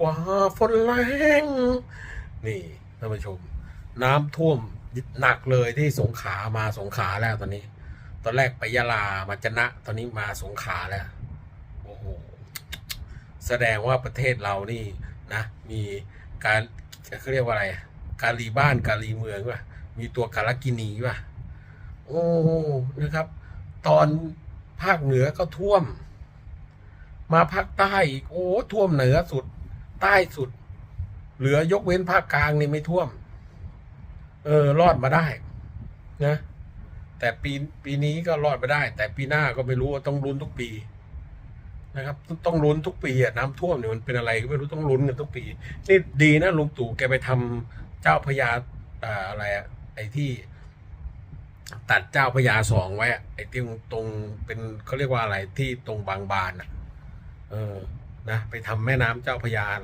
กว่าฝนแรงนี่ท่านผู้ชม น้ำท่วมหนักเลยที่สงขามาสงขลาแล้วตอนนี้ ตอนแรกไปยะลามาจนะ ตอนนี้มาสงขลาแล้วโอ้โหแสดงว่าประเทศเรานี่นะ มีการเขาเรียกว่าอะไร การรีบ้านการรีเมืองว่ะมีตัวการกินีว่ะโอ้นะครับ ตอนภาคเหนือก็ท่วม มาภาคใต้อีกโอ้ท่วมเหนือสุด ใต้สุด เหลือยกเว้นภาคกลางนี่ไม่ท่วม เออ รอดมาได้ นะ แต่ปีปีนี้ก็รอดมาได้ แต่ปีหน้าก็ไม่รู้ว่าต้องลุ้นทุกปีนะครับ ต้องลุ้นทุกปีอะน้ำท่วมเนี่ยมันเป็นอะไรก็ไม่รู้ต้องลุ้นกันทุกปีนี่ดีนะลุงตู่แกไปทำเจ้าพระยาอ่าอะไรอะไอ้ที่ ตัดเจ้าพระยาสองไว้อะไอ้ที่ตรงเป็นเขาเรียกว่าอะไรที่ตรงบางบานอะเออนะไปทำแม่น้ำเจ้าพระยา